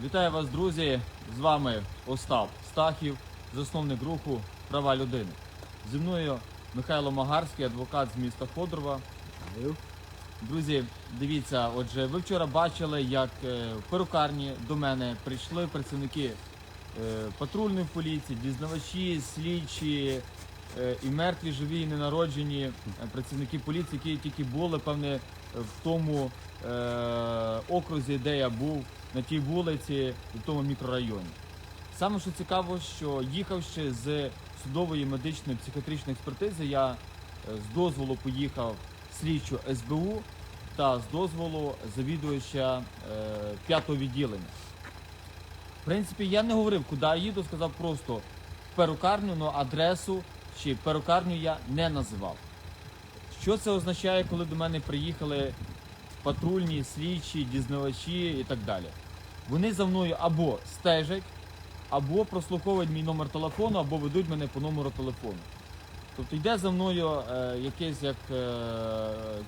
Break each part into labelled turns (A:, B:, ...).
A: Вітаю вас, друзі! З вами Остап Стахів, засновник руху Права людини. Зі мною Михайло Магарський, адвокат з міста Ходорова. Друзі, дивіться, отже, ви вчора бачили, як е, в перукарні до мене прийшли працівники е, патрульної поліції, дізнавачі, слідчі е, і мертві, живі, і ненароджені працівники поліції, які тільки були, певне, в тому окрузі, де я був, на тій вулиці, і в тому мікрорайоні. Саме що цікаво, що їхавши з судової медичної психіатричної експертизи, я е, з дозволу поїхав слідчу СБУ та з дозволу завідувача е, п'ятого відділення. В принципі, я не говорив, куди я їду, сказав просто перукарню, але адресу чи перукарню я не називав. Що це означає, коли до мене приїхали патрульні, слідчі, дізнавачі і так далі? Вони за мною або стежать, або прослуховують мій номер телефону, або ведуть мене по номеру телефону. Тобто йде за мною е, якесь як е,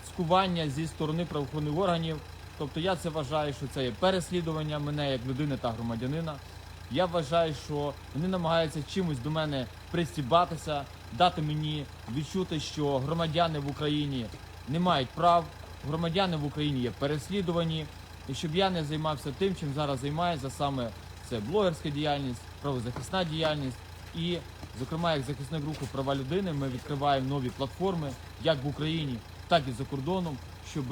A: цькування зі сторони правоохоронних органів. Тобто я це вважаю, що це є переслідування мене як людини та громадянина. Я вважаю, що вони намагаються чимось до мене пристібатися, дати мені відчути, що громадяни в Україні не мають прав, громадяни в Україні є переслідувані, і щоб я не займався тим, чим зараз займаюся, саме це блогерська діяльність, правозахисна діяльність. І, зокрема, як захисник руху права людини, ми відкриваємо нові платформи як в Україні, так і за кордоном, щоб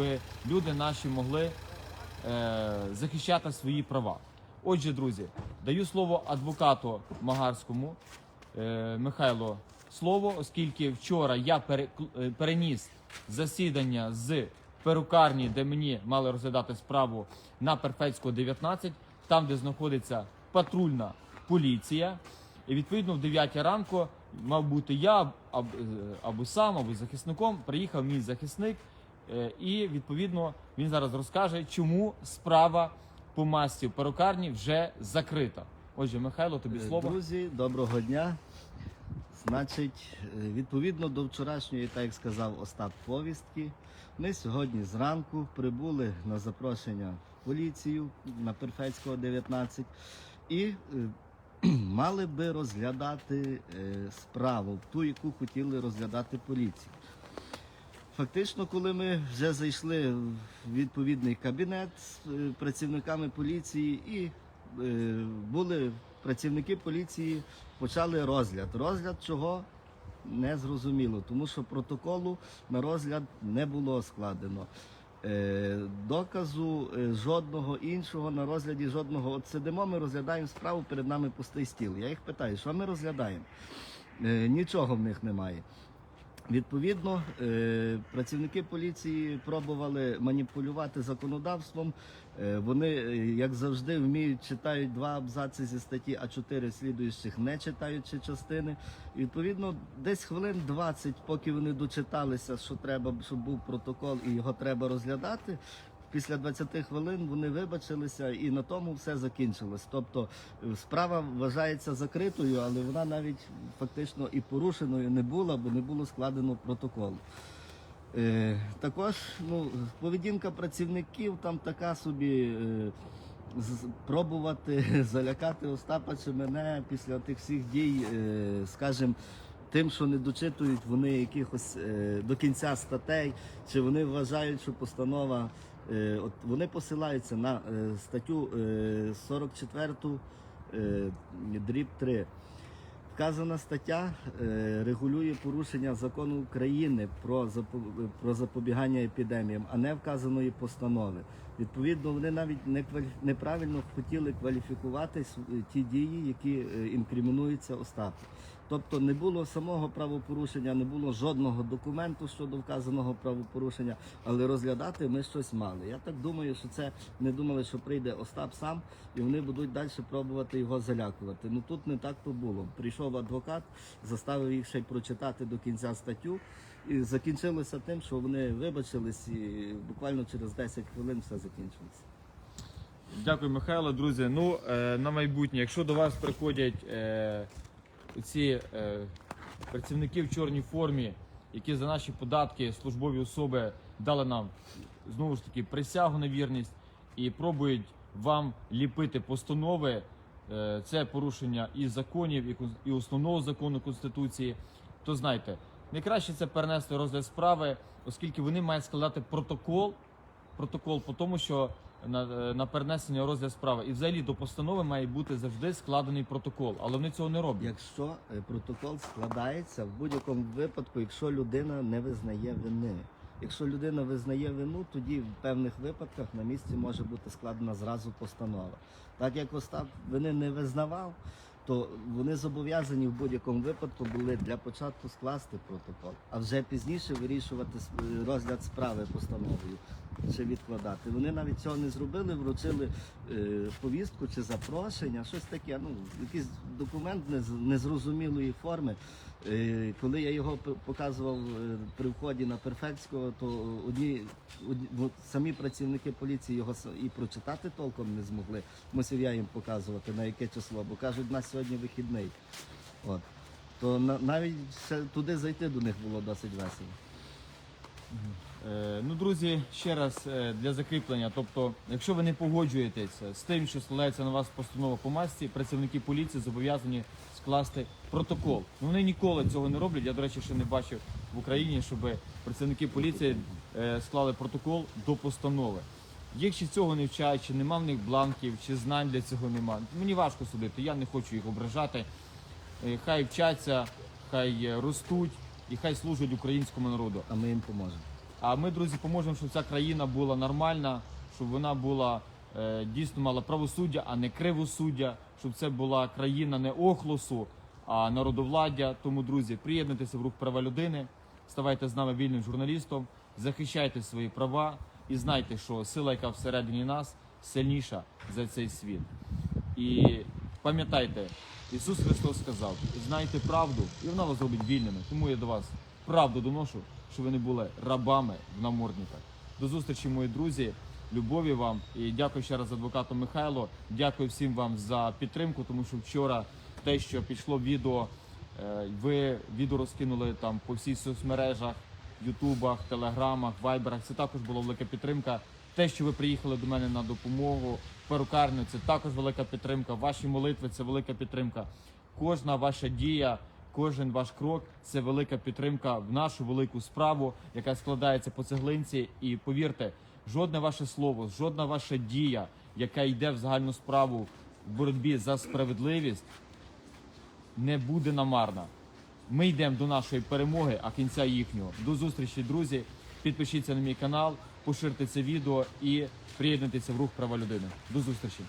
A: люди наші могли е, захищати свої права. Отже, друзі, даю слово адвокату Магарському е, Михайло слово, оскільки вчора я е, переніс засідання з перукарні, де мені мали розглядати справу на Перфецького 19, там, де знаходиться патрульна поліція. І відповідно в 9 ранку мав бути я або, або сам, або захисником. Приїхав мій захисник, е, і відповідно він зараз розкаже, чому справа по масті в перукарні вже закрита. Отже, Михайло, тобі
B: Е,
A: слово.
B: Друзі, доброго дня. Значить, е, відповідно до вчорашньої, так як сказав Остап повістки, ми сьогодні зранку прибули на запрошення в поліцію на Перфецького 19 і е, мали би розглядати е, справу, ту, яку хотіли розглядати поліцію. Фактично, коли ми вже зайшли в відповідний кабінет з працівниками поліції і були працівники поліції, почали розгляд. Розгляд чого не зрозуміло, тому що протоколу на розгляд не було складено. Е, доказу е, жодного іншого на розгляді жодного. От сидимо, ми розглядаємо справу, перед нами пустий стіл. Я їх питаю, що ми розглядаємо? Е, нічого в них немає. Відповідно, е, працівники поліції пробували маніпулювати законодавством. Е, Вони, е, як завжди, вміють читають два абзаци зі статті, а чотири слідуючих не читаючи частини. Відповідно, десь хвилин 20, поки вони дочиталися, що треба, щоб був протокол і його треба розглядати. Після 20 хвилин вони вибачилися і на тому все закінчилось. Тобто е, справа вважається закритою, але вона навіть фактично і порушеною не була, бо не було складено протокол. Е, також ну, поведінка працівників там така собі. Е, з- пробувати залякати Остапа чи мене після тих всіх дій, е, скажімо, тим, що не дочитують вони якихось е, до кінця статей, чи вони вважають, що постанова, от вони посилаються на е, статтю е, 44 е, дріб 3. Вказана стаття е, регулює порушення закону України про запобігання епідеміям, а не вказаної постанови. Відповідно, вони навіть не квалі- неправильно хотіли кваліфікувати ті дії, які е, інкримінуються Остапу. Тобто не було самого правопорушення, не було жодного документу щодо вказаного правопорушення, але розглядати ми щось мали. Я так думаю, що це не думали, що прийде Остап сам, і вони будуть далі пробувати його залякувати. Ну тут не так то було. Прийшов адвокат, заставив їх ще й прочитати до кінця статтю. І закінчилося тим, що вони вибачились, і буквально через 10 хвилин все закінчилося.
A: Дякую, Михайло. Друзі. Ну е, на майбутнє, якщо до вас приходять е, ці е, працівники в чорній формі, які за наші податки службові особи дали нам знову ж таки присягу на вірність і пробують вам ліпити постанови. Це порушення і законів, і основного закону Конституції. То знайте, найкраще це перенести розгляд справи, оскільки вони мають складати протокол, протокол по тому, що на, е, на перенесення розгляд справи. І взагалі до постанови має бути завжди складений протокол, але вони цього не роблять.
B: Якщо е, протокол складається в будь-якому випадку, якщо людина не визнає вини. Якщо людина визнає вину, тоді в певних випадках на місці може бути складена зразу постанова. Так як Остап вини не визнавав, то вони зобов'язані в будь-якому випадку були для початку скласти протокол, а вже пізніше вирішувати розгляд справи постановою чи відкладати. Вони навіть цього не зробили, вручили е, повістку чи запрошення, щось таке. Ну, якийсь документ незрозумілої форми. Е, коли я його показував е, при вході на Перфектського, то одні, одні ну, самі працівники поліції його і прочитати толком не змогли. Мусив я їм показувати на яке число, бо кажуть, у нас сьогодні вихідний. От. То на, навіть туди зайти до них було досить весело.
A: Е, Ну, друзі, ще раз е, для закріплення. Тобто, якщо ви не погоджуєтеся з тим, що складається на вас постанова по масці, працівники поліції зобов'язані скласти протокол. Ну, Вони ніколи цього не роблять. Я, до речі, ще не бачив в Україні, щоб працівники поліції е, склали протокол до постанови. Чи цього не вчать, чи нема в них бланків, чи знань для цього нема. Мені важко судити, я не хочу їх ображати. Хай вчаться, хай ростуть і хай служать українському народу.
B: А ми їм поможемо.
A: А ми, друзі, поможемо, щоб ця країна була нормальна, щоб вона була е, дійсно мала правосуддя, а не кривосуддя, щоб це була країна не охлосу, а народовладдя. Тому, друзі, приєднуйтеся в рух права людини, ставайте з нами вільним журналістом, захищайте свої права і знайте, що сила, яка всередині нас, сильніша за цей світ. І пам'ятайте, Ісус Христос сказав: знайте правду, і вона вас зробить вільними. Тому я до вас правду доношу, щоб ви не були рабами в намордниках. До зустрічі, мої друзі. Любові вам і дякую ще раз адвокату Михайло. Дякую всім вам за підтримку, тому що вчора те, що пішло відео, е, ви відео розкинули там по всіх соцмережах, Ютубах, Телеграмах, Вайберах. Це також була велика підтримка. Те, що ви приїхали до мене на допомогу перукарню, це також велика підтримка. Ваші молитви це велика підтримка. Кожна ваша дія, кожен ваш крок це велика підтримка в нашу велику справу, яка складається по цеглинці. І повірте, жодне ваше слово, жодна ваша дія, яка йде в загальну справу в боротьбі за справедливість, не буде намарна. Ми йдемо до нашої перемоги, а кінця їхнього. До зустрічі, друзі. Підпишіться на мій канал, поширте це відео і приєднуйтеся в рух права людини. До зустрічі.